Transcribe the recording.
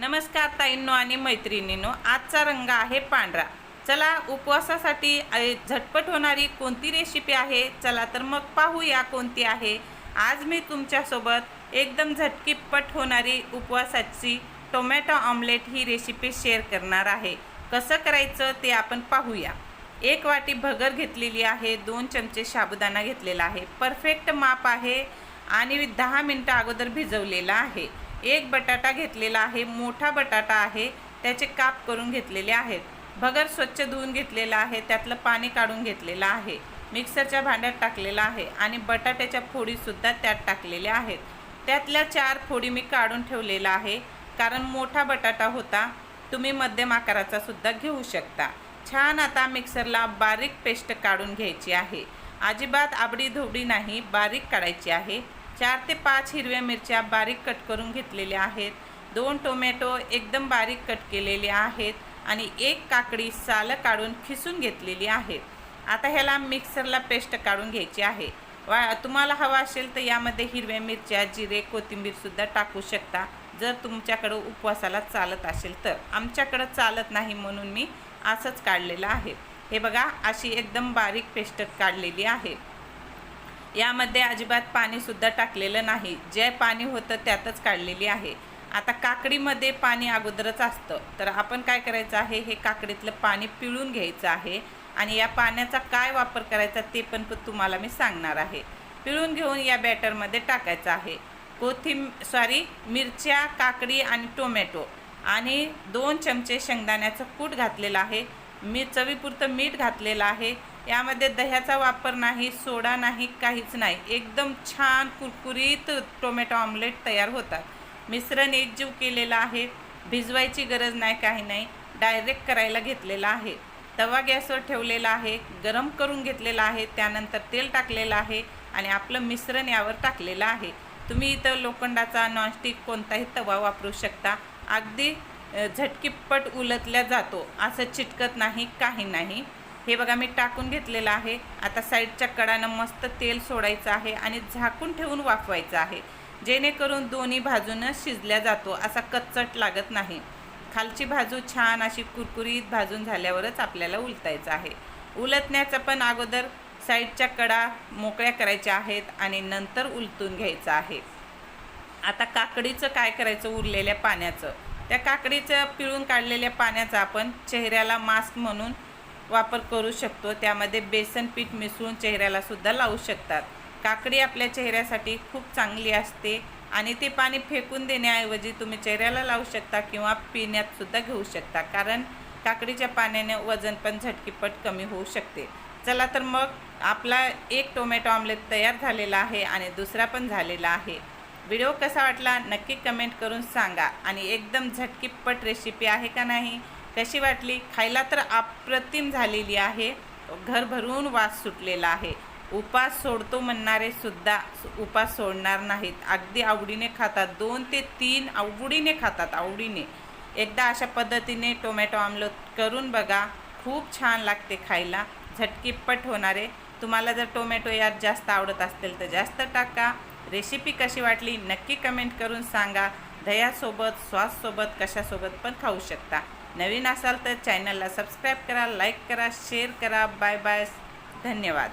नमस्कार ताईंनो आणि मैत्रिणींनो आजचा रंग आहे पांढरा. चला उपवासासाठी झटपट होणारी कोणती रेसिपी आहे? चला तर मग पाहूया कोणती आहे. आज मी तुमच्यासोबत एकदम झटकीपट होणारी उपवासाची टोमॅटो ऑमलेट ही रेसिपी शेअर करणार आहे. कसं करायचं ते आपण पाहूया. एक वाटी भगर घेतलेली आहे दोन चमचे साबुदाणा घेतलेला आहे. परफेक्ट माप आहे आणि दहा मिनटं अगोदर भिजवलेला आहे. एक बटाटा घेतलेला आहे मोठा बटाटा आहे त्याचे काप करून घेतलेले आहेत. भगर स्वच्छ धुवून घेतलेला आहे त्यातलं पाणी काढून घेतलेलं आहे. मिक्सरच्या भांड्यात टाकलेलं आहे आणि बटाट्याच्या फोडीसुद्धा त्यात टाकलेल्या आहेत. त्यातल्या चार फोडी मी काढून ठेवलेला आहे कारण मोठा बटाटा होता तुम्ही मध्यम आकाराचा सुद्धा घेऊ शकता. छान आता मिक्सरला बारीक पेस्ट काढून घ्यायची आहे. अजिबात आबडी धोबडी नाही बारीक काढायची आहे. चार ते पाच हिरव्या मिरच्या बारीक कट करून घेतलेल्या आहेत. दोन टोमॅटो एकदम बारीक कट केलेले आहेत आणि एक काकडी सालं काढून खिसून घेतलेली आहेत. आता ह्याला मिक्सरला पेस्ट काढून घ्यायची आहे. वा तुम्हाला हवा असेल तर यामध्ये हिरव्या मिरच्या जिरे कोथिंबीरसुद्धा टाकू शकता जर तुमच्याकडं उपवासाला चालत असेल तर. आमच्याकडं चालत नाही म्हणून मी असंच काढलेलं आहे. हे बघा अशी एकदम बारीक पेस्ट काढलेली आहे. यामध्ये अजिबात पाणीसुद्धा टाकलेलं नाही. जे पाणी होतं त्यातच काढलेली आहे. आता काकडीमध्ये पाणी अगोदरच असतं. तर आपण काय करायचं आहे? हे काकडीतलं पाणी पिळून घ्यायचं आहे आणि या पाण्याचा काय वापर करायचा ते पण तुम्हाला मी सांगणार आहे. पिळून घेऊन या बॅटरमध्ये टाकायचं आहे. कोथिंब सॉरी मिरच्या काकडी आणि टोमॅटो आणि दोन चमचे शेंगदाण्याचं कूट घातलेलं आहे. मी चवीपुरतं मीठ घातलेलं आहे. यामध्ये दह्याचा वापर नाही सोडा नाही काहीच नाही. एकदम छान कुरकुरीत टोमॅटो ऑमलेट तयार होतात. मिश्रण एकजीव केलेलं आहे. भिजवायची गरज नाही काही नाही. डायरेक्ट करायला घेतलेला आहे. तवा गॅसवर ठेवलेला आहे. गरम करून घेतलेला आहे. त्यानंतर तेल टाकलेलं आहे आणि आपलं मिश्रण यावर टाकलेलं आहे. तुम्ही इथं लोखंडाचा नॉनस्टिक कोणताही तवा वापरू शकता. अगदी झटकीपट उलटल्या जातो. असं चिटकत नाही काही नाही. हे बघा मी टाकून घेतलेलं आहे. आता साईडच्या कडानं मस्त तेल सोडायचं आहे आणि झाकून ठेवून वाफवायचं आहे. जेणेकरून दोन्ही भाजूनं शिजल्या जातो असा कच्चट लागत नाही. खालची भाजू छान अशी कुरकुरीत भाजून झाल्यावरच आपल्याला उलटायचं आहे. उलटण्याचं पण अगोदर साईडच्या कडा मोकळ्या करायच्या आहेत आणि नंतर उलटून घ्यायचं आहे. आता काकडीचं काय करायचं? उरलेल्या पाण्याचं. त्या काकडीचं पिळून काढलेल्या पाण्याचा आपण चेहऱ्याला मास्क म्हणून वापर करू शकतो. त्यामध्ये बेसन पीठ मिसळून चेहऱ्याला सुद्धा लावू शकतात. काकडी आपल्या चेहऱ्यासाठी खूप चांगली असते आणि ते पाणी फेकून देण्याऐवजी तुम्ही चेहऱ्याला लावू शकता किंवा पिण्यात सुद्धा घेऊ शकता. कारण काकडीच्या पाण्याने वजन पण झटकीपट कमी होऊ शकते. चला तर मग आपला एक टोमॅटो ऑमलेट तयार झालेला आहे आणि दुसरा पण झालेला आहे. व्हिडिओ कसा वाटला नक्की कमेंट करून सांगा. आणि एकदम झटकीपट रेसिपी आहे का नाही? कशी वाटली. खायला तर अप्रतिम झालेली आहे. घर भरून वास सुटलेला आहे. उपास सोडतो म्हणणारे सुद्धा उपास सोडणार नाहीत. अगदी आवडीने खातात. दोन ते तीन आवडीने खातात. आवडीने. एकदा अशा पद्धतीने टोमॅटो आमलेट करून बघा. खूप छान लागते खायला. झटकीपट होणारे. तुम्हाला जर टोमॅटो यात जास्त आवडत असतील तर जास्त टाका. रेसिपी कशी वाटली नक्की कमेंट करून सांगा. दह्यासोबत सॉससोबत कशासोबत पण खाऊ शकता. नवीन असाल तर चॅनलला सबस्क्राईब करा लाईक करा शेअर करा. बाय बाय धन्यवाद.